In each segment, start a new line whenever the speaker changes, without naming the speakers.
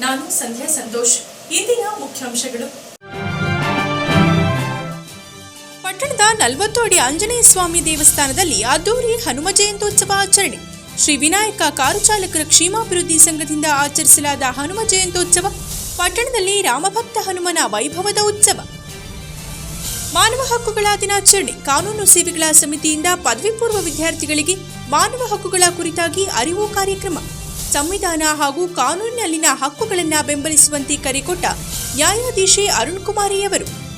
ನಾನು ಸಂಧ್ಯಾ ಸಂತೋಷ್. ಇಂದಿನ ಮುಖ್ಯಾಂಶಗಳು. ಪಟ್ಟಣದ ನಲವತ್ತು ಅಡಿ ಆಂಜನೇಯ ಸ್ವಾಮಿ ದೇವಸ್ಥಾನದಲ್ಲಿ ಅದ್ದೂರಿ ಹನುಮ ಜಯಂತ್ಯೋತ್ಸವ ಆಚರಣೆ. ಶ್ರೀ ವಿನಾಯಕ ಕಾರು ಚಾಲಕರ ಕ್ಷೇಮಾಭಿವೃದ್ಧಿ ಸಂಘದಿಂದ ಆಚರಿಸಲಾದ ಹನುಮ ಜಯಂತ್ಯೋತ್ಸವ ಪಟ್ಟಣದಲ್ಲಿ ರಾಮಭಕ್ತ ಹನುಮನ ವೈಭವದ ಉತ್ಸವ. ಮಾನವ ಹಕ್ಕುಗಳ ದಿನಾಚರಣೆ ಕಾನೂನು ಸೇವೆಗಳ ಸಮಿತಿಯಿಂದ ಪದವಿ ಪೂರ್ವ ವಿದ್ಯಾರ್ಥಿಗಳಿಗೆ ಮಾನವ ಹಕ್ಕುಗಳ ಕುರಿತಾಗಿ ಅರಿವು ಕಾರ್ಯಕ್ರಮ. ಸಂವಿಧಾನ ಹಾಗೂ ಕಾನೂನಿನಲ್ಲಿನ ಹಕ್ಕುಗಳನ್ನು ಬೆಂಬಲಿಸುವಂತೆ ಕರೆಕೊಟ್ಟ ನ್ಯಾಯಾಧೀಶೆ ಅರುಣ್ ಕುಮಾರಿಯವರು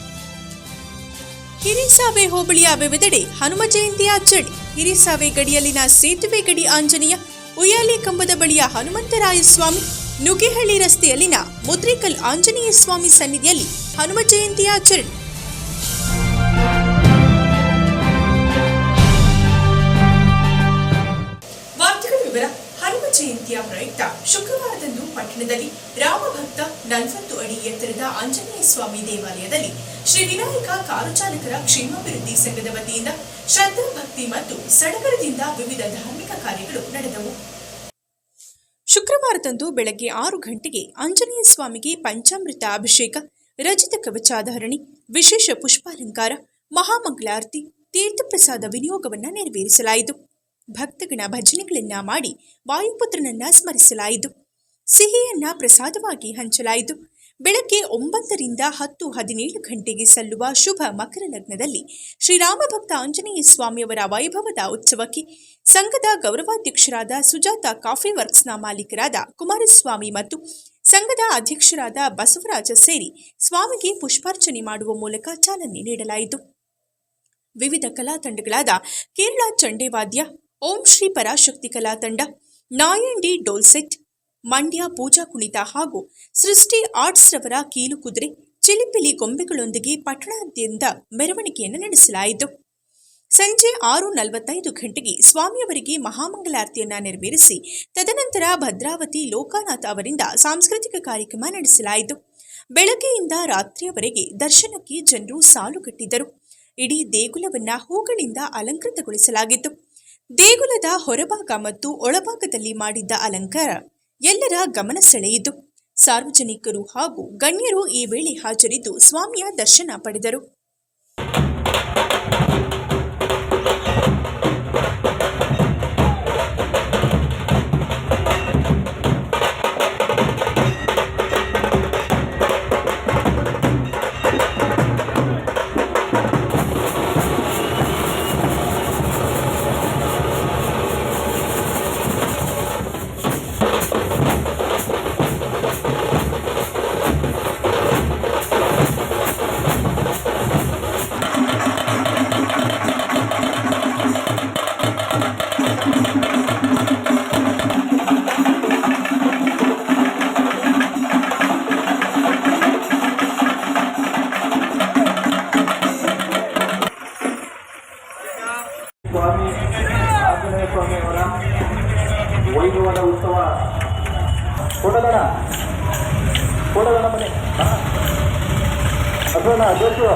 ಹಿರಿಸಾವೆ ಹೋಬಳಿಯ ವಿವಿಧೆಡೆ ಹನುಮ ಜಯಂತಿ ಆಚರಣೆ. ಹಿರಿಸಾವೆ ಗಡಿಯಲ್ಲಿನ ಸೇತುವೆ ಗಡಿ ಆಂಜನೇಯ, ಉಯ್ಯಾಲೆ ಕಂಬದ ಬಳಿಯ ಹನುಮಂತರಾಯ ಸ್ವಾಮಿ ನುಗ್ಗೆಹಳ್ಳಿ ರಸ್ತೆಯಲ್ಲಿನ ಮುದ್ರಿಕಲ್ ಆಂಜನೇಯ ಸ್ವಾಮಿ ಸನ್ನಿಧಿಯಲ್ಲಿ ಹನುಮ ಜಯಂತಿ ಆಚರಣೆ. ಶುಕ್ರವಾರದಂದು ಪಟ್ಟಣದಲ್ಲಿ ರಾಮಭಕ್ತ ನಲವತ್ತು ಅಡಿ ಎತ್ತರದ ಆಂಜನೇಯ ಸ್ವಾಮಿ ದೇವಾಲಯದಲ್ಲಿ ಶ್ರೀ ವಿನಾಯಕ ಕಾರು ಚಾಲಕರ ಕ್ಷೇಮಾಭಿವೃದ್ಧಿ ಸಂಘದ ವತಿಯಿಂದ ಶ್ರದ್ಧಾ ಭಕ್ತಿ ಮತ್ತು ಸಡಗರದಿಂದ ವಿವಿಧ ಧಾರ್ಮಿಕ ಕಾರ್ಯಗಳು ನಡೆದವು. ಶುಕ್ರವಾರದಂದು ಬೆಳಗ್ಗೆ ಆರು ಗಂಟೆಗೆ ಆಂಜನೇಯ ಸ್ವಾಮಿಗೆ ಪಂಚಾಮೃತ ಅಭಿಷೇಕ ರಜಿತ ಕವಚಾಧಾರಣಿ, ವಿಶೇಷ ಪುಷ್ಪಾಲಂಕಾರ, ಮಹಾಮಂಗಳಾರತಿ, ತೀರ್ಥಪ್ರಸಾದ ವಿನಿಯೋಗವನ್ನು ನೆರವೇರಿಸಲಾಯಿತು. ಭಕ್ತಗಣ ಭಜನೆಗಳನ್ನ ಮಾಡಿ ವಾಯುಪುತ್ರನನ್ನ ಸ್ಮರಿಸಲಾಯಿತು. ಸಿಹಿಯನ್ನ ಪ್ರಸಾದವಾಗಿ ಹಂಚಲಾಯಿತು. ಬೆಳಗ್ಗೆ ಒಂಬತ್ತರಿಂದ ಹತ್ತು ಹದಿನೇಳು ಗಂಟೆಗೆ ಸಲ್ಲುವ ಶುಭ ಮಕರ ಲಗ್ನದಲ್ಲಿ ಶ್ರೀರಾಮಭಕ್ತ ಆಂಜನೇಯ ಸ್ವಾಮಿಯವರ ವೈಭವದ ಉತ್ಸವಕ್ಕೆ ಸಂಘದ ಗೌರವಾಧ್ಯಕ್ಷರಾದ ಸುಜಾತ ಕಾಫಿ ವರ್ಕ್ಸ್ನ ಮಾಲೀಕರಾದ ಕುಮಾರಸ್ವಾಮಿ ಮತ್ತು ಸಂಘದ ಅಧ್ಯಕ್ಷರಾದ ಬಸವರಾಜ ಸೇರಿ ಸ್ವಾಮಿಗೆ ಪುಷ್ಪಾರ್ಚನೆ ಮಾಡುವ ಮೂಲಕ ಚಾಲನೆ ನೀಡಲಾಯಿತು. ವಿವಿಧ ಕಲಾ ತಂಡಗಳಾದ ಕೇರಳ ಚಂಡೇವಾದ್ಯ ಓಂ ಶ್ರೀ ಪರಾಶಕ್ತಿ ಕಲಾ ತಂಡ ನಾಯಂಡಿ ಡೋಲ್ಸೆಟ್, ಮಂಡ್ಯ ಪೂಜಾ ಕುಣಿತ ಹಾಗೂ ಸೃಷ್ಟಿ ಆರ್ಟ್ಸ್ ರವರ ಕೀಲು ಕುದುರೆ ಚಿಲಿಪಿಲಿ ಗೊಂಬೆಗಳೊಂದಿಗೆ ಪಟ್ಟಣಾದ್ಯಂತ ಮೆರವಣಿಗೆಯನ್ನು ನಡೆಸಲಾಯಿತು. ಸಂಜೆ ಆರು ನಲವತ್ತೈದು ಗಂಟೆಗೆ ಸ್ವಾಮಿಯವರಿಗೆ ಮಹಾಮಂಗಲಾರತಿಯನ್ನು ನೆರವೇರಿಸಿ, ತದನಂತರ ಭದ್ರಾವತಿ ಲೋಕಾನಾಥ ಅವರಿಂದ ಸಾಂಸ್ಕೃತಿಕ ಕಾರ್ಯಕ್ರಮ ನಡೆಸಲಾಯಿತು. ಬೆಳಗ್ಗೆಯಿಂದ ರಾತ್ರಿಯವರೆಗೆ ದರ್ಶನಕ್ಕೆ ಜನರು ಸಾಲುಗಟ್ಟಿದ್ದರು ಇಡೀ ದೇಗುಲವನ್ನು ಹೂಗಳಿಂದ ಅಲಂಕೃತಗೊಳಿಸಲಾಗಿತ್ತು. ದೇಗುಲದ ಹೊರಭಾಗ ಮತ್ತು ಒಳಭಾಗದಲ್ಲಿ ಮಾಡಿದ್ದ ಅಲಂಕಾರ. ಎಲ್ಲರ ಗಮನ ಸೆಳೆಯಿತು. ಸಾರ್ವಜನಿಕರು ಹಾಗೂ ಗಣ್ಯರು ಈ ವೇಳೆ ಹಾಜರಿದ್ದು ಸ್ವಾಮಿಯ ದರ್ಶನ ಪಡೆದರು.
ಆಂಜನೇಯ ಸ್ವಾಮಿಯವರ ವೈಭವದ ಉತ್ಸವ ಕೊಡದಣ ಕೊಡದಣ ಮನೆ ಅಸೋಣ ಜೋಶು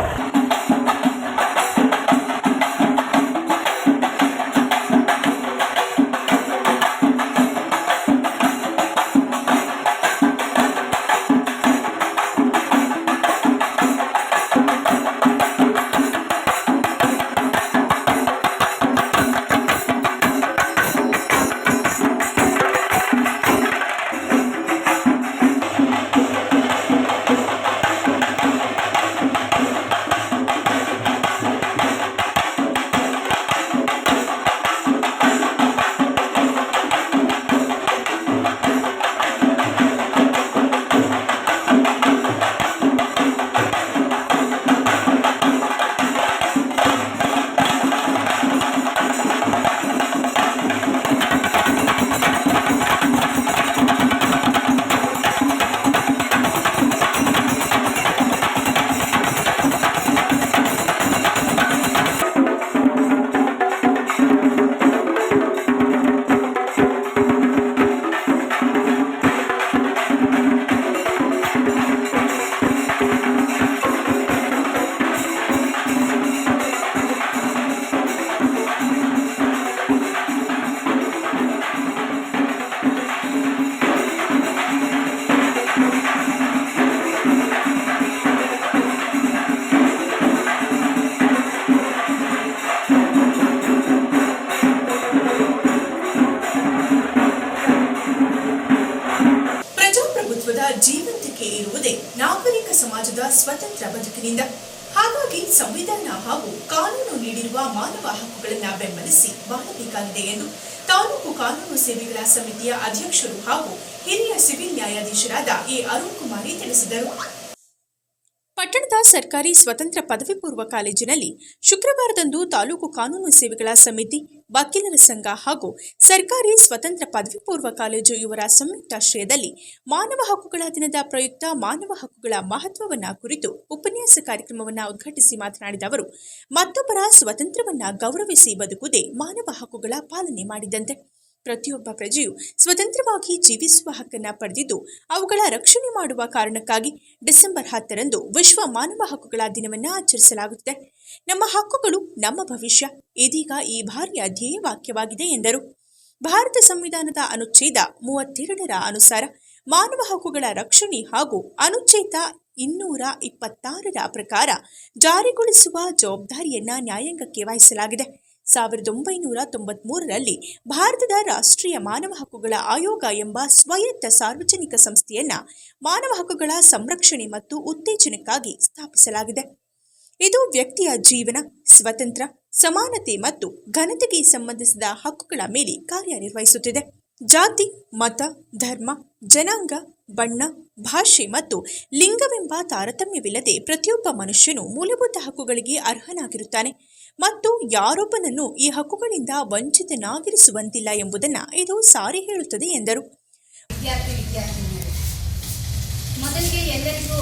ನೀಡಿರುವ ಮಾನವ ಹಕ್ಕುಗಳನ್ನು ಬೆಂಬಲಿಸಿ ಬಾಳಬೇಕಾಗಿದೆ ಎಂದು ತಾಲೂಕು ಕಾನೂನು ಸೇವೆಗಳ ಸಮಿತಿಯ ಅಧ್ಯಕ್ಷರು ಹಾಗೂ ಹಿರಿಯ ಸಿವಿಲ್ ನ್ಯಾಯಾಧೀಶರಾದ ಎ ಅರುಣ್ ಕುಮಾರಿ ತಿಳಿಸಿದರು. ಪಟ್ಟಣದ ಸರ್ಕಾರಿ ಸ್ವತಂತ್ರ ಪದವಿ ಪೂರ್ವ ಕಾಲೇಜಿನಲ್ಲಿ ಶುಕ್ರವಾರದಂದು ತಾಲೂಕು ಕಾನೂನು ಸೇವೆಗಳ ಸಮಿತಿ ವಕೀಲರ ಸಂಘ ಹಾಗೂ ಸರ್ಕಾರಿ ಸ್ವತಂತ್ರ ಪದವಿ ಪೂರ್ವ ಕಾಲೇಜು ಇವರ ಸಂಯುಕ್ತಾಶ್ರಯದಲ್ಲಿ ಮಾನವ ಹಕ್ಕುಗಳ ದಿನದ ಪ್ರಯುಕ್ತ ಮಾನವ ಹಕ್ಕುಗಳ ಮಹತ್ವವನ್ನ ಕುರಿತು ಉಪನ್ಯಾಸ ಕಾರ್ಯಕ್ರಮವನ್ನು ಉದ್ಘಾಟಿಸಿ ಮಾತನಾಡಿದ ಅವರು, ಮತ್ತೊಬ್ಬರ ಸ್ವತಂತ್ರವನ್ನು ಗೌರವಿಸಿ ಬದುಕುವುದೇ ಮಾನವ ಹಕ್ಕುಗಳ ಪಾಲನೆ ಮಾಡಿದಂತೆ. ಪ್ರತಿಯೊಬ್ಬ ಪ್ರಜೆಯು ಸ್ವತಂತ್ರವಾಗಿ ಜೀವಿಸುವ ಹಕ್ಕನ್ನು ಪಡೆದಿದ್ದು, ಅವುಗಳ ರಕ್ಷಣೆ ಮಾಡುವ ಕಾರಣಕ್ಕಾಗಿ ಡಿಸೆಂಬರ್ ಹತ್ತರಂದು ವಿಶ್ವ ಮಾನವ ಹಕ್ಕುಗಳ ದಿನವನ್ನು ಆಚರಿಸಲಾಗುತ್ತದೆ. ನಮ್ಮ ಹಕ್ಕುಗಳು ನಮ್ಮ ಭವಿಷ್ಯ, ಇದೀಗ ಈ ಬಾರಿಯ ಧ್ಯೇಯವಾಕ್ಯವಾಗಿದೆ ಎಂದರು. ಭಾರತ ಸಂವಿಧಾನದ ಅನುಚ್ಛೇದ ಮೂವತ್ತೆರಡರ ಅನುಸಾರ ಮಾನವ ಹಕ್ಕುಗಳ ರಕ್ಷಣೆ ಹಾಗೂ ಅನುಚ್ಛೇದ ಇನ್ನೂರ ಇಪ್ಪತ್ತಾರರ ಪ್ರಕಾರ ಜಾರಿಗೊಳಿಸುವ ಜವಾಬ್ದಾರಿಯನ್ನ ನ್ಯಾಯಾಂಗಕ್ಕೆ ವಹಿಸಲಾಗಿದೆ. ಸಾವಿರದ ಒಂಬೈನೂರ ತೊಂಬತ್ಮೂರರಲ್ಲಿ ಭಾರತದ ರಾಷ್ಟ್ರೀಯ ಮಾನವ ಹಕ್ಕುಗಳ ಆಯೋಗ ಎಂಬ ಸ್ವಾಯತ್ತ ಸಾರ್ವಜನಿಕ ಸಂಸ್ಥೆಯನ್ನ ಮಾನವ ಹಕ್ಕುಗಳ ಸಂರಕ್ಷಣೆ ಮತ್ತು ಉತ್ತೇಜನಕ್ಕಾಗಿ ಸ್ಥಾಪಿಸಲಾಗಿದೆ. ಇದು ವ್ಯಕ್ತಿಯ ಜೀವನ, ಸ್ವತಂತ್ರ, ಸಮಾನತೆ ಮತ್ತು ಘನತೆಗೆ ಸಂಬಂಧಿಸಿದ ಹಕ್ಕುಗಳ ಮೇಲೆ ಕಾರ್ಯನಿರ್ವಹಿಸುತ್ತಿದೆ. ಜಾತಿ, ಮತ, ಧರ್ಮ, ಜನಾಂಗ, ಬಣ್ಣ, ಭಾಷೆ ಮತ್ತು ಲಿಂಗವೆಂಬ ತಾರತಮ್ಯವಿಲ್ಲದೆ ಪ್ರತಿಯೊಬ್ಬ ಮನುಷ್ಯನು ಮೂಲಭೂತ ಹಕ್ಕುಗಳಿಗೆ ಅರ್ಹನಾಗಿರುತ್ತಾನೆ. ಮತ್ತು ಯಾರೊಬ್ಬನನ್ನು ಈ ಹಕ್ಕುಗಳಿಂದ ವಂಚಿತನಾಗಿರಿಸುವಂತಿಲ್ಲ ಎಂಬುದನ್ನು ಇದು ಸಾರಿ ಹೇಳುತ್ತದೆ ಎಂದರು.
ಮೊದಲಿಗೆ ಎಲ್ಲರಿಗೂ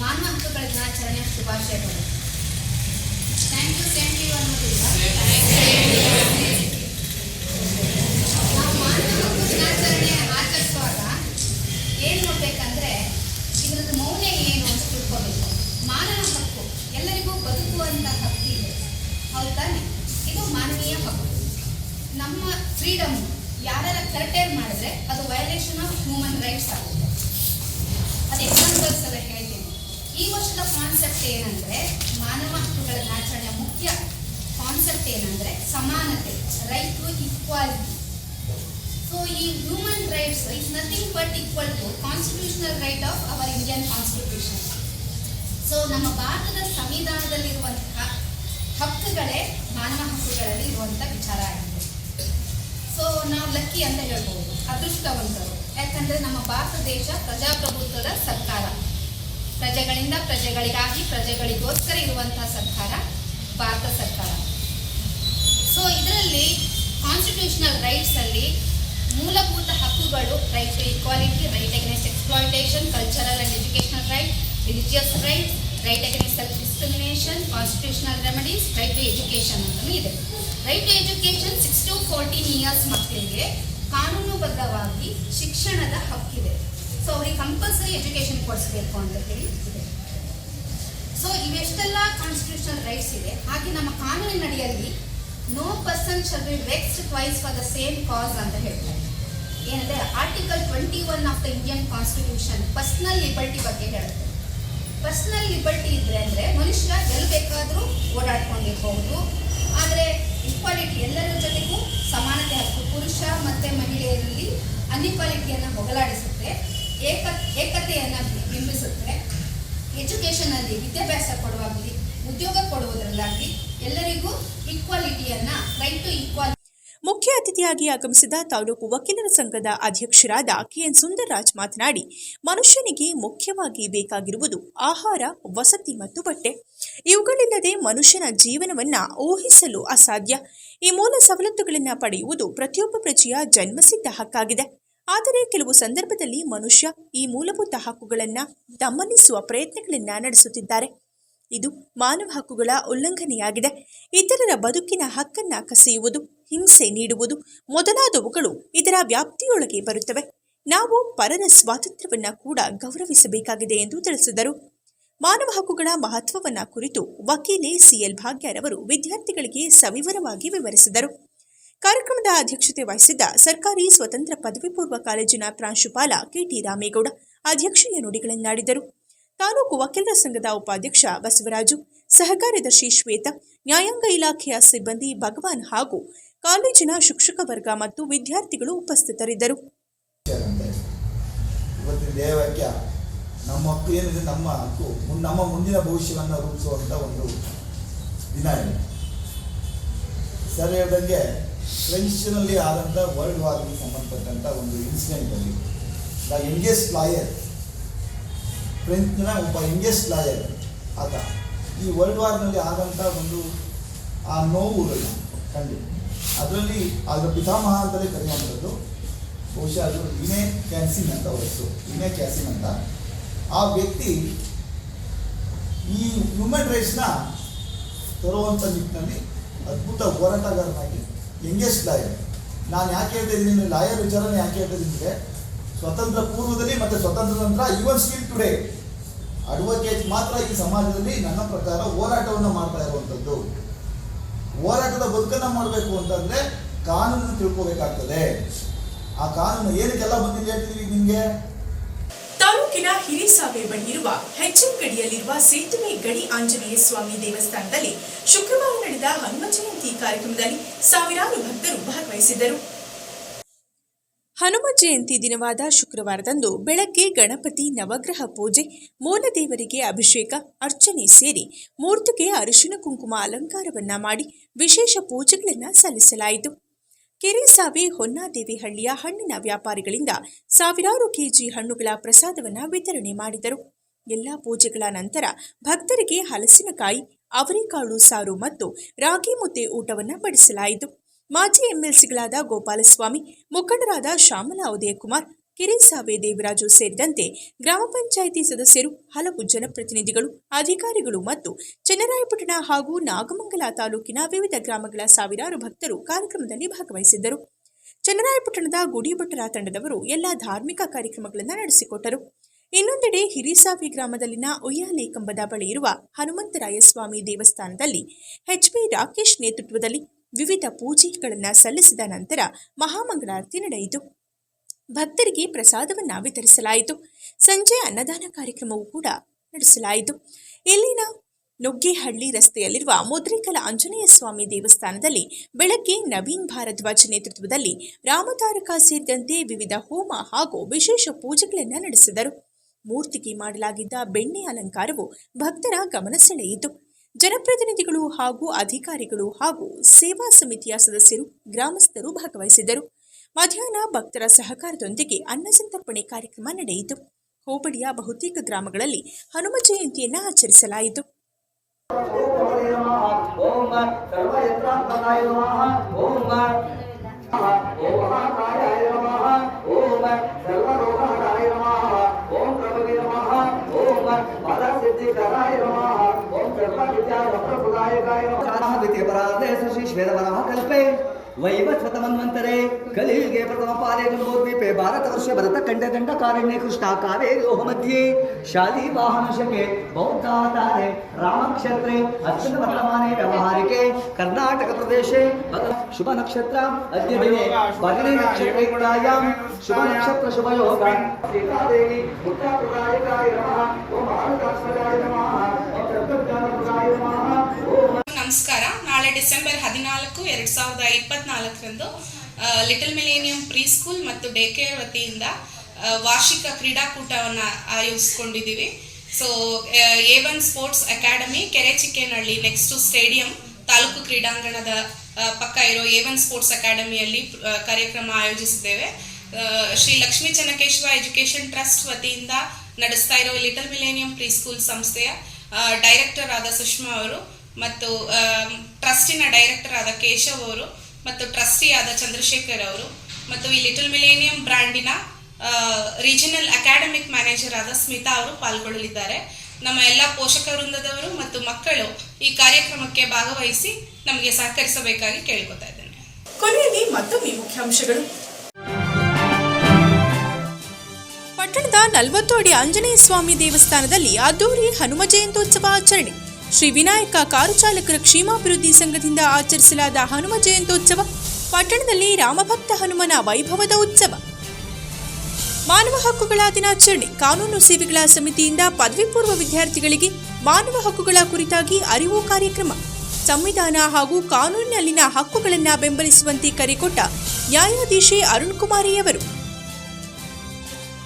ಮಾನವ ಹಕ್ಕುಗಳ ದಿನಾಚರಣೆಯ ಶುಭಾಶಯಗಳು. ಥ್ಯಾಂಕ್ ಯು ಥ್ಯಾಂಕ್ ಯು ಅನ್ನೋದಿಲ್ಲ ನಾವು ಮಾನವ ಹಕ್ಕು ದಿನಾಚರಣೆ ಆಚರಿಸುವಾಗ ಏನು ನೋಡ್ಬೇಕಂದ್ರೆ ಇದ್ರದ್ದು ಮೌಲ್ಯ ಏನು ಅಂತ ತಿಳ್ಕೋಬೇಕು ಮಾನವ ಹಕ್ಕು ಎಲ್ಲರಿಗೂ ಬದುಕುವಂತ ಹಕ್ಕಿದೆ ಹೌದು ತಾನೆ ಇದು ಮಾನವೀಯ ಹಕ್ಕು ನಮ್ಮ ಫ್ರೀಡಮ್ ಯಾರೆಲ್ಲ ಕರ್ಟೇರ್ ಮಾಡಿದ್ರೆ ಅದು ವಯಲೇಷನ್ ಆಫ್ ಹ್ಯೂಮನ್ ರೈಟ್ಸ್ ಆಗುತ್ತೆ ಅದು ಎಕ್ಸಾಂಪಲ್ಸ್ ಎಲ್ಲ ಹೇಳ್ತೀನಿ ಈ ವರ್ಷದ ಕಾನ್ಸೆಪ್ಟ್ ಏನಂದ್ರೆ ಮಾನವ ಹಕ್ಕುಗಳ ಆಚರಣೆಯ ಮುಖ್ಯ ಕಾನ್ಸೆಪ್ಟ್ ಏನಂದ್ರೆ ಸಮಾನತೆ ರೈಟ್ ಟು ಈಕ್ವಾಲಿಟಿ ಸೊ ಈ human rights is nothing but equal to constitutional right of our Indian constitution so ನಮ್ಮ ಭಾರತದ ಸಂವಿಧಾನದಲ್ಲಿರುವಂತಹ ಹಕ್ಕುಗಳೇ ಮಾನವ ಹಕ್ಕುಗಳಲ್ಲಿ ಇರುವಂಥ ವಿಚಾರ ಆಗಿದೆ. ಸೊ ನಾವು ಲಕ್ಕಿ ಅಂತ ಹೇಳ್ಬೋದು, ಅದೃಷ್ಟವಂತರು. ಯಾಕಂದ್ರೆ ನಮ್ಮ ಭಾರತ ದೇಶ ಪ್ರಜಾಪ್ರಭುತ್ವದ ಸರ್ಕಾರ. ಪ್ರಜೆಗಳಿಂದ ಪ್ರಜೆಗಳಿಗಾಗಿ, ಪ್ರಜೆಗಳಿಗೋಸ್ಕರ ಇರುವಂತಹ ಸರ್ಕಾರ, ಭಾರತ ಸರ್ಕಾರ. ಸೊ ಇದರಲ್ಲಿ ಕಾನ್ಸ್ಟಿಟ್ಯೂಷನಲ್ ರೈಟ್ಸ್ ಅಲ್ಲಿ ಮೂಲಭೂತ ಹಕ್ಕುಗಳು right to equality right against exploitation cultural and educational right religious right right against self discrimination constitutional remedies right to education ಅಂತಲೂ ಇದೆ. Right to education six to fourteen years ಮಕ್ಕಳಿಗೆ ಕಾನೂನುಬದ್ಧವಾಗಿ ಶಿಕ್ಷಣದ ಹಕ್ಕಿದೆ. ಸೊ ಅವ್ರಿಗೆ ಕಂಪಲ್ಸರಿ ಎಜುಕೇಷನ್ ಕೊಡಿಸ್ಬೇಕು ಅಂತ ಹೇಳಿ ಸೊ ಇವೆಷ್ಟೆಲ್ಲ ಕಾನ್ಸ್ಟಿಟ್ಯೂಷನಲ್ ರೈಟ್ಸ್ ಇದೆ. ಹಾಗೆ ನಮ್ಮ ಕಾನೂನಿನಡಿಯಲ್ಲಿ no person shall be vexed twice for the same cause ಅಂತ ಹೇಳ್ತಾರೆ. ಏನಂದ್ರೆ article twenty one of the Indian constitution personal liberty ಬಗ್ಗೆ ಹೇಳುತ್ತೆ. ಪರ್ಸನಲ್ ಲಿಬರ್ಟಿ ಇದ್ರೆ ಅಂದ್ರೆ ಮನುಷ್ಯ ಎಲ್ಲಿ ಬೇಕಾದರೂ ಓಡಾಡ್ಕೊಂಡಿರ್ಬಹುದು. ಆದರೆ ಇಕ್ವಾಲಿಟಿ ಎಲ್ಲರ ಜೊತೆಗೂ ಸಮಾನತೆ ಹಕ್ಕು ಪುರುಷ ಮತ್ತೆ ಮಹಿಳೆಯರಲ್ಲಿ ಅನ್ಇಕ್ವಾಲಿಟಿಯನ್ನು ಹೋಗಲಾಡಿಸುತ್ತೆ. ಏಕ ಏಕತೆಯನ್ನು ಬಿಂಬಿಸುತ್ತೆ ಎಜುಕೇಷನ್ ಅಲ್ಲಿ ವಿದ್ಯಾಭ್ಯಾಸ ಕೊಡುವಾಗಲಿ, ಉದ್ಯೋಗ ಕೊಡುವುದರಲ್ಲಾಗಲಿ ಎಲ್ಲರಿಗೂ ಈಕ್ವಾಲಿಟಿಯನ್ನ ರೈಟ್ ಟು ಈಕ್ವಾಲಿಟಿ
ಮುಖ್ಯ ಅತಿಥಿಯಾಗಿ ಆಗಮಿಸಿದ ತಾಲೂಕು ವಕೀಲರ ಸಂಘದ ಅಧ್ಯಕ್ಷರಾದ ಕೆಎನ್ ಸುಂದರರಾಜ್ ಮಾತನಾಡಿ, ಮನುಷ್ಯನಿಗೆ ಮುಖ್ಯವಾಗಿ ಬೇಕಾಗಿರುವುದು ಆಹಾರ, ವಸತಿ ಮತ್ತು ಬಟ್ಟೆ. ಇವುಗಳಿಲ್ಲದೆ ಮನುಷ್ಯನ ಜೀವನವನ್ನ ಊಹಿಸಲು ಅಸಾಧ್ಯ. ಈ ಮೂಲ ಸವಲತ್ತುಗಳನ್ನು ಪಡೆಯುವುದು ಪ್ರತಿಯೊಬ್ಬ ಪ್ರಜೆಯ ಜನ್ಮಸಿದ್ಧ ಹಕ್ಕಾಗಿದೆ. ಆದರೆ ಕೆಲವು ಸಂದರ್ಭದಲ್ಲಿ ಮನುಷ್ಯ ಈ ಮೂಲಭೂತ ಹಕ್ಕುಗಳನ್ನು ದಮನಿಸುವ ಪ್ರಯತ್ನಗಳನ್ನು ನಡೆಸುತ್ತಿದ್ದಾರೆ. ಇದು ಮಾನವ ಹಕ್ಕುಗಳ ಉಲ್ಲಂಘನೆಯಾಗಿದೆ. ಇತರರ ಬದುಕಿನ ಹಕ್ಕನ್ನ ಕಸಿಯುವುದು, ಹಿಂಸೆ ನೀಡುವುದು ಮೊದಲಾದವುಗಳು ಇದರ ವ್ಯಾಪ್ತಿಯೊಳಗೆ ಬರುತ್ತವೆ. ನಾವು ಪರರ ಸ್ವಾತಂತ್ರ್ಯವನ್ನ ಕೂಡ ಗೌರವಿಸಬೇಕಾಗಿದೆ ಎಂದು ತಿಳಿಸಿದರು. ಮಾನವ ಹಕ್ಕುಗಳ ಮಹತ್ವವನ್ನ ಕುರಿತು ವಕೀಲೆ ಸಿಎಲ್ ಭಾಗ್ಯರವರು ವಿದ್ಯಾರ್ಥಿಗಳಿಗೆ ಸವಿವರವಾಗಿ ವಿವರಿಸಿದರು. ಕಾರ್ಯಕ್ರಮದ ಅಧ್ಯಕ್ಷತೆ ವಹಿಸಿದ್ದ ಸರ್ಕಾರಿ ಸ್ವತಂತ್ರ ಪದವಿ ಪೂರ್ವ ಕಾಲೇಜಿನ ಪ್ರಾಂಶುಪಾಲ ಕೆಟಿ ರಾಮೇಗೌಡ ಅಧ್ಯಕ್ಷೀಯ ನುಡಿಗಳನ್ನಾಡಿದರು ತಾಲೂಕು ವಕೀಲರ ಸಂಘದ ಉಪಾಧ್ಯಕ್ಷ ಬಸವರಾಜು, ಸಹಕಾರ್ಯದರ್ಶಿ ಶ್ವೇತಾ, ನ್ಯಾಯಾಂಗ ಇಲಾಖೆಯ ಸಿಬ್ಬಂದಿ ಭಗವಾನ್ ಹಾಗೂ ಕಾಲೇಜಿನ ಶಿಕ್ಷಕ ವರ್ಗ ಮತ್ತು ವಿದ್ಯಾರ್ಥಿಗಳು ಉಪಸ್ಥಿತರಿದ್ದರು.
ನಮ್ಮ ಹಕ್ಕು ಏನಿದೆ ನಮ್ಮ ಹಕ್ಕು ನಮ್ಮ ಮುಂದಿನ ಭವಿಷ್ಯವನ್ನು ರೂಪಿಸುವಂಥ ಒಂದು ದಿನ ಇದೆ. ಹೇಳ್ದಂಗೆ ಫ್ರೆಂಚ್ನಲ್ಲಿ ಆದಂಥ ವರ್ಲ್ಡ್ ವಾರ್ಗೆ ಸಂಬಂಧಪಟ್ಟಂಥ ಒಂದು ಇನ್ಸಿಡೆಂಟಲ್ಲಿ ದ ಯಂಗೆಸ್ಟ್ ಲಾಯರ್ ಫ್ರೆಂಚ್ನ ಒಬ್ಬ ಯಂಗೆಸ್ಟ್ ಲಾಯರ್ ಆತ ಈ ವರ್ಲ್ಡ್ ವಾರ್ನಲ್ಲಿ ಆದಂಥ ಒಂದು, ಆ ನೋವು ಕಂಡು. ಅದರಲ್ಲಿ ಅದರ ಪಿತಾಮಹ ಅಂತಲೇ ಕರೆಯುವಂಥದ್ದು ಬಹುಶಃ ಅದು ಇನೇ ಕ್ಯಾನ್ಸಿನ್ ಅಂತ ವಯಸ್ಸು ಹೆಸರು ಕ್ಯಾನ್ಸಿನ್ ಅಂತ. ಆ ವ್ಯಕ್ತಿ ಈ ಹ್ಯೂಮನ್ ರೈಟ್ಸ್ನ ತರುವಂಥ ನಿಟ್ಟಿನಲ್ಲಿ ಅದ್ಭುತ ಹೋರಾಟಗಾರನಾಗಿ ಯಂಗೆಸ್ಟ್ ಲಾಯರ್ ನಾನು ಯಾಕೆ ಹೇಳ್ತಾ ಇದ್ದೀನಿ ಲಾಯರ್ ವಿಚಾರನ ಯಾಕೆ ಹೇಳ್ತಾ ಇದ್ದೀನಿ ಸ್ವತಂತ್ರ ಪೂರ್ವದಲ್ಲಿ ಮತ್ತು ಸ್ವತಂತ್ರ ನಂತರ ಇವನ್ ಸ್ಟಿಲ್ ಟುಡೇ ಅಡ್ವೊಕೇಟ್ ಮಾತ್ರ ಈ ಸಮಾಜದಲ್ಲಿ ನನ್ನ ಪ್ರಕಾರ ಹೋರಾಟವನ್ನು ಮಾಡ್ತಾ ಇರುವಂಥದ್ದು ಹೋರಾಟದ ಬದುಕನ್ನು ಮಾಡಬೇಕು ಅಂತಂದರೆ ಕಾನೂನನ್ನು ತಿಳ್ಕೋಬೇಕಾಗ್ತದೆ. ಆ ಕಾನೂನು ಏನಕ್ಕೆಲ್ಲ ಬಂದಿದೆ ಹೇಳ್ತಿದೀವಿ ನಿಮಗೆ?
ತಾಲೂಕಿನ ಹಿರಿಸಾವೆ ಬಳಿಯಿರುವ ಹೆಚ್ಎಂ ಗಡಿಯಲ್ಲಿರುವ ಸೇತುವೆ ಗಡಿ ಆಂಜನೇಯ ಸ್ವಾಮಿ ದೇವಸ್ಥಾನದಲ್ಲಿ ಶುಕ್ರವಾರ ನಡೆದ ಹನುಮ ಜಯಂತಿ ಕಾರ್ಯಕ್ರಮದಲ್ಲಿ ಸಾವಿರಾರು ಭಕ್ತರು ಭಾಗವಹಿಸಿದ್ದರು. ಹನುಮ ಜಯಂತಿ ದಿನವಾದ ಶುಕ್ರವಾರದಂದು ಬೆಳಗ್ಗೆ ಗಣಪತಿ ನವಗ್ರಹ ಪೂಜೆ, ಮೂಲದೇವರಿಗೆ ಅಭಿಷೇಕ, ಅರ್ಚನೆ ಸೇರಿ ಮೂರ್ತಿಗೆ ಅರಿಶಿನ ಕುಂಕುಮ ಅಲಂಕಾರವನ್ನ ಮಾಡಿ ವಿಶೇಷ ಪೂಜೆಗಳನ್ನು ಸಲ್ಲಿಸಲಾಯಿತು. ಕೆರೆಸಾವೆ ಹೊನ್ನಾದೇವಿಹಳ್ಳಿಯ ಹಣ್ಣಿನ ವ್ಯಾಪಾರಿಗಳಿಂದ ಸಾವಿರಾರು ಕೆಜಿ ಹಣ್ಣುಗಳ ಪ್ರಸಾದವನ್ನ ವಿತರಣೆ ಮಾಡಿದರು. ಎಲ್ಲಾ ಪೂಜೆಗಳ ನಂತರ ಭಕ್ತರಿಗೆ ಹಲಸಿನಕಾಯಿ, ಅವರೆಕಾಳು ಸಾರು ಮತ್ತು ರಾಗಿ ಮುದ್ದೆ ಊಟವನ್ನ ಬಡಿಸಲಾಯಿತು. ಮಾಜಿ ಎಂಎಲ್ಸಿಗಳಾದ ಗೋಪಾಲಸ್ವಾಮಿ, ಮುಖಂಡರಾದ ಶ್ಯಾಮಲಾ ಉದಯಕುಮಾರ್ ಕೆರೆಸಾವೆ ದೇವರಾಜು ಸೇರಿದಂತೆ ಗ್ರಾಮ ಪಂಚಾಯಿತಿ ಸದಸ್ಯರು, ಹಲವು ಜನಪ್ರತಿನಿಧಿಗಳು, ಅಧಿಕಾರಿಗಳು ಮತ್ತು ಚನ್ನರಾಯಪಟ್ಟಣ ಹಾಗೂ ನಾಗಮಂಗಲ ತಾಲೂಕಿನ ವಿವಿಧ ಗ್ರಾಮಗಳ ಸಾವಿರಾರು ಭಕ್ತರು ಕಾರ್ಯಕ್ರಮದಲ್ಲಿ ಭಾಗವಹಿಸಿದ್ದರು. ಚನ್ನರಾಯಪಟ್ಟಣದ ಗುಡಿಭಟ್ಟರ ತಂಡದವರು ಎಲ್ಲ ಧಾರ್ಮಿಕ ಕಾರ್ಯಕ್ರಮಗಳನ್ನು ನಡೆಸಿಕೊಟ್ಟರು. ಇನ್ನೊಂದೆಡೆ ಹಿರಿಸಾವಿ ಗ್ರಾಮದಲ್ಲಿನ ಉಯ್ಯಾಲೆ ಕಂಬದ ಬಳಿ ಇರುವ ಹನುಮಂತರಾಯ ಸ್ವಾಮಿ ದೇವಸ್ಥಾನದಲ್ಲಿ ಎಚ್ಪಿ ರಾಕೇಶ್ ನೇತೃತ್ವದಲ್ಲಿ ವಿವಿಧ ಪೂಜೆಗಳನ್ನು ಸಲ್ಲಿಸಿದ ನಂತರ ಮಹಾಮಂಗಳಾರತಿ ನಡೆಯಿತು. ಭಕ್ತರಿಗೆ ಪ್ರಸಾದವನ್ನು ವಿತರಿಸಲಾಯಿತು. ಸಂಜೆ ಅನ್ನದಾನ ಕಾರ್ಯಕ್ರಮವೂ ಕೂಡ ನಡೆಸಲಾಯಿತು. ಇಲ್ಲಿನ ನುಗ್ಗೇಹಳ್ಳಿ ರಸ್ತೆಯಲ್ಲಿರುವ ಮುದ್ರಿಕಲ ಆಂಜನೇಯ ಸ್ವಾಮಿ ದೇವಸ್ಥಾನದಲ್ಲಿ ಬೆಳಗ್ಗೆ ನವೀನ್ ಭಾರದ್ವಾಜ್ ನೇತೃತ್ವದಲ್ಲಿ ರಾಮತಾರಕ ಸೇರಿದಂತೆ ವಿವಿಧ ಹೋಮ ಹಾಗೂ ವಿಶೇಷ ಪೂಜೆಗಳನ್ನು ನಡೆಸಿದರು. ಮೂರ್ತಿಗೆ ಮಾಡಲಾಗಿದ್ದ ಬೆಣ್ಣೆ ಅಲಂಕಾರವು ಭಕ್ತರ ಗಮನ ಸೆಳೆಯಿತು. ಜನಪ್ರತಿನಿಧಿಗಳು ಹಾಗೂ ಅಧಿಕಾರಿಗಳು ಹಾಗೂ ಸೇವಾ ಸಮಿತಿಯ ಸದಸ್ಯರು, ಗ್ರಾಮಸ್ಥರು ಭಾಗವಹಿಸಿದ್ದರು. ಮಧ್ಯಾಹ್ನ ಭಕ್ತರ ಸಹಕಾರದೊಂದಿಗೆ ಅನ್ನ ಸಂತರ್ಪಣೆ ಕಾರ್ಯಕ್ರಮ ನಡೆಯಿತು. ಹೋಬಳಿಯ ಬಹುತೇಕ ಗ್ರಾಮಗಳಲ್ಲಿ ಹನುಮ ಜಯಂತಿಯನ್ನು ಆಚರಿಸಲಾಯಿತು.
ಓಂ द्वितीयपराधे शशि श्वेतवनः कल्पे वैवस्वतमन्वन्तरे कलियुगे प्रथमपाले जम्बोद्वीपे भारतवर्षे भरतखण्डखण्डकारण्ये कृष्णाकावेर्योः शालीवाहनशके, बौद्धाधारे, रामक्षेत्रे अत्यन्तवर्तमाने व्यवहारिके कर्णाटकप्रदेशे शुभनक्षत्र अद्य दिने भगिनी नक्षत्रयुक्तायां शुभनक्षत्रशुभयोगा सीतादेवी मुक्ताप्रदायकाय नमः, ओम भारतात्मजाय नमः।
ನಮಸ್ಕಾರ. ನಾಳೆ ಡಿಸೆಂಬರ್ ಹದಿನಾಲ್ಕು, ಎರಡ್ ಸಾವಿರದ ಇಪ್ಪತ್ನಾಲ್ಕರಂದು ಲಿಟಲ್ ಮಿಲೇನಿಯಂ ಪ್ರೀ ಸ್ಕೂಲ್ ಮತ್ತು ಡೇ ಕೇರ್ ವತಿಯಿಂದ ವಾರ್ಷಿಕ ಕ್ರೀಡಾಕೂಟವನ್ನು ಆಯೋಜಿಸ್ಕೊಂಡಿದ್ದೀವಿ. So A one sports academy Kere Chikkenahalli next stadium taluk ಕ್ರೀಡಾಂಗಣದ ಪಕ್ಕ ಇರೋ ಎ ಒನ್ ಸ್ಪೋರ್ಟ್ಸ್ ಅಕಾಡೆಮಿಯಲ್ಲಿ ಕಾರ್ಯಕ್ರಮ ಆಯೋಜಿಸಿದ್ದೇವೆ. ಶ್ರೀ ಲಕ್ಷ್ಮೀ ಚೆನ್ನಕೇಶವ ಎಜುಕೇಷನ್ ಟ್ರಸ್ಟ್ ವತಿಯಿಂದ ನಡೆಸ್ತಾ ಇರೋ ಲಿಟಲ್ ಮಿಲೇನಿಯಂ ಪ್ರೀ ಸ್ಕೂಲ್ ಸಂಸ್ಥೆಯ ಡೈರೆಕ್ಟರ್ ಆದ ಸುಷ್ಮಾ ಅವರು ಮತ್ತು ಟ್ರಸ್ಟಿನ ಡೈರೆಕ್ಟರ್ ಆದ ಕೇಶವ್ ಅವರು ಮತ್ತು ಟ್ರಸ್ಟಿ ಆದ ಚಂದ್ರಶೇಖರ್ ಅವರು ಮತ್ತು ಈ ಲಿಟಲ್ ಮಿಲೇನಿಯಂ ಬ್ರ್ಯಾಂಡಿನ ರೀಜನಲ್ ಅಕಾಡೆಮಿಕ್ ಮ್ಯಾನೇಜರ್ ಆದ ಸ್ಮಿತಾ ಅವರು ಪಾಲ್ಗೊಳ್ಳಲಿದ್ದಾರೆ. ನಮ್ಮ ಎಲ್ಲ ಪೋಷಕ ವೃಂದದವರು ಮತ್ತು ಮಕ್ಕಳು ಈ ಕಾರ್ಯಕ್ರಮಕ್ಕೆ ಭಾಗವಹಿಸಿ ನಮಗೆ ಸಹಕರಿಸಬೇಕಾಗಿ ಕೇಳ್ಕೊತಾ ಇದ್ದೇನೆ.
ಕೊನೆಯಲ್ಲಿ ಮತ್ತೊಮ್ಮೆ ಮುಖ್ಯಾಂಶಗಳು. ಪಟ್ಟಣದ ನಲವತ್ತು ಅಡಿ ಆಂಜನೇಯ ಸ್ವಾಮಿ ದೇವಸ್ಥಾನದಲ್ಲಿ ಅದ್ದೂರಿ ಹನುಮ ಜಯಂತ್ಯೋತ್ಸವ ಆಚರಣೆ. ಶ್ರೀ ವಿನಾಯಕ ಕಾರು ಚಾಲಕರ ಕ್ಷೇಮಾಭಿವೃದ್ಧಿ ಸಂಘದಿಂದ ಆಚರಿಸಲಾದ ಹನುಮ ಜಯಂತ್ಯೋತ್ಸವ ಪಟ್ಟಣದಲ್ಲಿ ರಾಮಭಕ್ತ ಹನುಮನ ವೈಭವದ ಉತ್ಸವ. ಮಾನವ ಹಕ್ಕುಗಳ ದಿನಾಚರಣೆ ಕಾನೂನು ಸೇವೆಗಳ ಸಮಿತಿಯಿಂದ ಪದವಿ ಪೂರ್ವ ವಿದ್ಯಾರ್ಥಿಗಳಿಗೆ ಮಾನವ ಹಕ್ಕುಗಳ ಕುರಿತಾಗಿ ಅರಿವು ಕಾರ್ಯಕ್ರಮ. ಸಂವಿಧಾನ ಹಾಗೂ ಕಾನೂನಿನಲ್ಲಿನ ಹಕ್ಕುಗಳನ್ನು ಬೆಂಬಲಿಸುವಂತೆ ಕರೆಕೊಟ್ಟ ನ್ಯಾಯಾಧೀಶೆ ಅರುಣ್ ಕುಮಾರಿಯವರು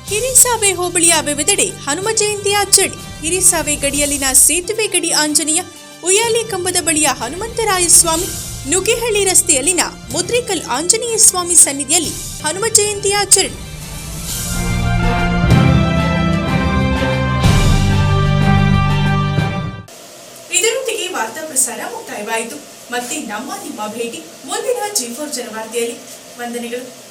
ಹಿರಿಸಾವೆ ಹೋಬಳಿಯ ವಿವಿಧೆಡೆ ಹನುಮ ಜಯಂತಿ ಆಚರಣೆ. ಹಿರಿಸಾವೆ ಗಡಿಯಲ್ಲಿನ ಸೇತುವೆ ಗಡಿ ಆಂಜನೇಯ, ಉಯ್ಯಾಲಿ ಕಂಬದ ಬಳಿಯ ಹನುಮಂತರಾಯ ಸ್ವಾಮಿ, ನುಗ್ಗೆಹಳ್ಳಿ ರಸ್ತೆಯಲ್ಲಿನ ಮುದ್ರಿಕಲ್ ಆಂಜನೇಯ ಸ್ವಾಮಿ ಸನ್ನಿಧಿಯಲ್ಲಿ ಹನುಮ ಜಯಂತಿ ಆಚರಣೆ. ಇದರೊಂದಿಗೆ ವಾರ್ತಾ ಪ್ರಸಾರ ಮುಕ್ತಾಯವಾಯಿತು. ಮತ್ತೆ ನಮ್ಮ ನಿಮ್ಮ ಭೇಟಿ ಮುಂದಿನ ಜಿ ಫೋರ್ ಜನವಾರ್ತೆಯಲ್ಲಿ. ವಂದನೆಗಳು.